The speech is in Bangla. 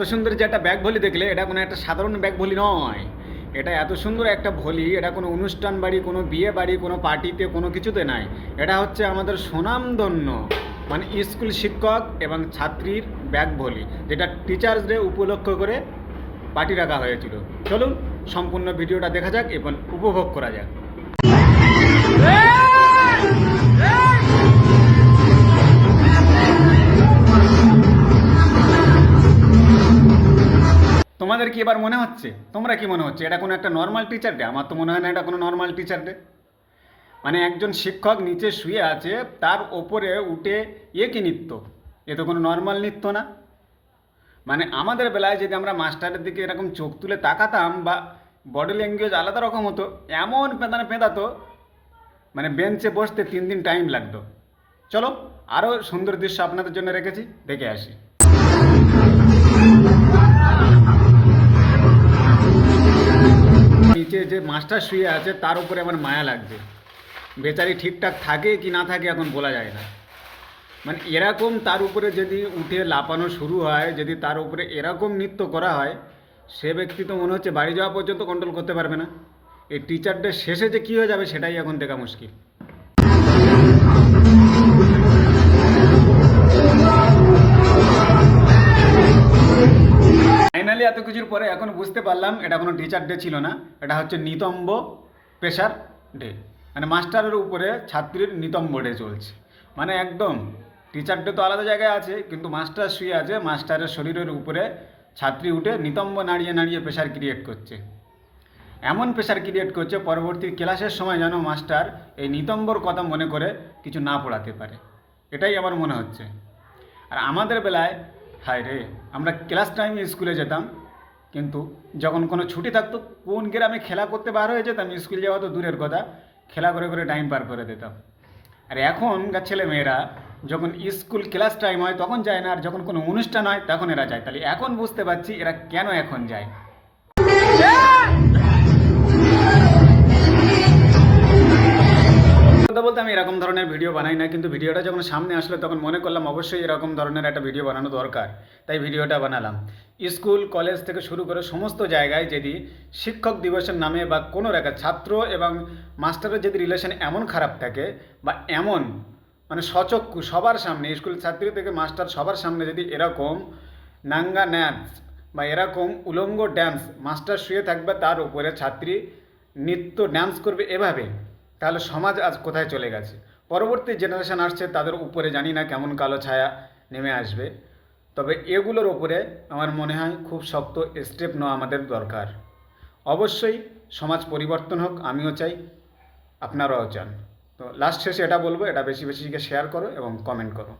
এত সুন্দর যে একটা ব্যাগ ভলি দেখলে, এটা কোনো একটা সাধারণ ব্যাগ ভলি নয়। এটা এত সুন্দর একটা ভলি, এটা কোনো অনুষ্ঠান বাড়ি, কোনো বিয়ে বাড়ি, কোনো পার্টিতে, কোনো কিছুতে নাই। এটা হচ্ছে আমাদের সুনামধন্য মানে স্কুল শিক্ষক এবং ছাত্রীর ব্যাগ ভলি, যেটা টিচার্স ডে উপলক্ষ করে পার্টি রাখা হয়েছিল। চলুন, সম্পূর্ণ ভিডিওটা দেখা যাক এবং উপভোগ করা যাক। তোমাদের কি এবার মনে হচ্ছে? তোমরা কি মনে হচ্ছে? এটা কোনো একটা নর্মাল টিচার ডে আমার তো মনে হয় না এটা কোনো নর্মাল টিচার ডে মানে একজন শিক্ষক নিচে শুয়ে আছে, তার ওপরে উঠে এ কি নৃত্য? এ তো কোনো নর্মাল নৃত্য না। মানে আমাদের বেলায় যদি আমরা মাস্টারের দিকে এরকম চোখ তুলে তাকাতাম বা বডি ল্যাঙ্গুয়েজ আলাদা রকম হতো, এমন পেঁদানো পেঁদাতো মানে বেঞ্চে বসতে তিন দিন টাইম লাগতো। চলো আরও সুন্দর দৃশ্য আপনাদের জন্য রেখেছি, দেখে আসি। যে মাস্টার শুয়ে আছে, তার উপরে আমার মায়া লাগছে বেচারি ঠিকঠাক থাকে কি না থাকে এখন বলা যায় না। মানে এরকম তার উপরে যদি উঠে লাপানো শুরু হয়, যদি তার উপরে এরকম নৃত্য করা হয়, সে ব্যক্তি তো মনে হচ্ছে বাড়ি যাওয়া পর্যন্ত কন্ট্রোল করতে পারবে না। এই টিচার ডে শেষে যে কী হয়ে যাবে সেটাই এখন দেখা মুশকিল। ফাইনালি এত কিছুর পরে এখন বুঝতে পারলাম এটা কোনো টিচার ডে ছিল না, এটা হচ্ছে নিতম্ব পেশার ডে মানে মাস্টারের উপরে ছাত্রীর নিতম্ব ডে চলছে। মানে একদম টিচার ডে তো আলাদা জায়গায় আছে, কিন্তু মাস্টার শুয়ে আছে, মাস্টারের শরীরের উপরে ছাত্রী উঠে নিতম্ব নাড়িয়ে নাড়িয়ে প্রেশার ক্রিয়েট করছে। এমন প্রেশার ক্রিয়েট করছে, পরবর্তী ক্লাসের সময় যেন মাস্টার এই নিতম্বর কথা মনে করে কিছু না পড়াতে পারে। এটাই আমার মনে হচ্ছে। আর আমাদের বেলায় হায় রে, আমরা ক্লাস টাইমে স্কুলে যেতাম, কিন্তু যখন কোনো ছুটি থাকতো, কোন গ্রামে খেলা করতে বার হয়ে যেতাম স্কুল যাওয়া তো দূরের কথা, খেলা করে করে টাইম পার করে দিতাম। আর এখনকার ছেলে মেয়েরা যখন স্কুল ক্লাস টাইম হয়, তখন যায় না, আর যখন কোনো অনুষ্ঠান হয়, তখন এরা যায়। তাহলে এখন বুঝতে পারছি এরা কেন এখন যায়। কথা বলতে আমি এরকম ধরনের ভিডিও বানাই না, কিন্তু ভিডিওটা যখন সামনে আসলো তখন মনে করলাম অবশ্যই এরকম ধরনের একটা ভিডিও বানানো দরকার। তাই ভিডিওটা বানালাম। স্কুল কলেজ থেকে শুরু করে সমস্ত জায়গায় যদি শিক্ষক দিবসের নামে বা কোনো রেখা ছাত্র এবং মাস্টারের যদি রিলেশন এমন খারাপ থাকে বা এমন মানে সচক্ষু সবার সামনে, স্কুল ছাত্রী থেকে মাস্টার সবার সামনে যদি এরকম নাঙ্গা ন্যান্স বা এরকম উলঙ্গ ড্যান্স মাস্টার শুয়ে থাকবে তার উপরে ছাত্রী নৃত্য ড্যান্স করবে এভাবে। তাহলে সমাজ আজ কোথায় চলে গেছে? পরবর্তী জেনারেশান আসছে, তাদের উপরে জানি না কেমন কালো ছায়া নেমে আসবে। তবে এগুলোর ওপরে আমার মনে হয় খুব শক্ত স্টেপ নেওয়া আমাদের দরকার। অবশ্যই সমাজ পরিবর্তন হোক, আমিও চাই, আপনারাও চান। তো লাস্ট শেষে এটা বলব, এটা বেশি বেশি শেয়ার করো এবং কমেন্ট করো।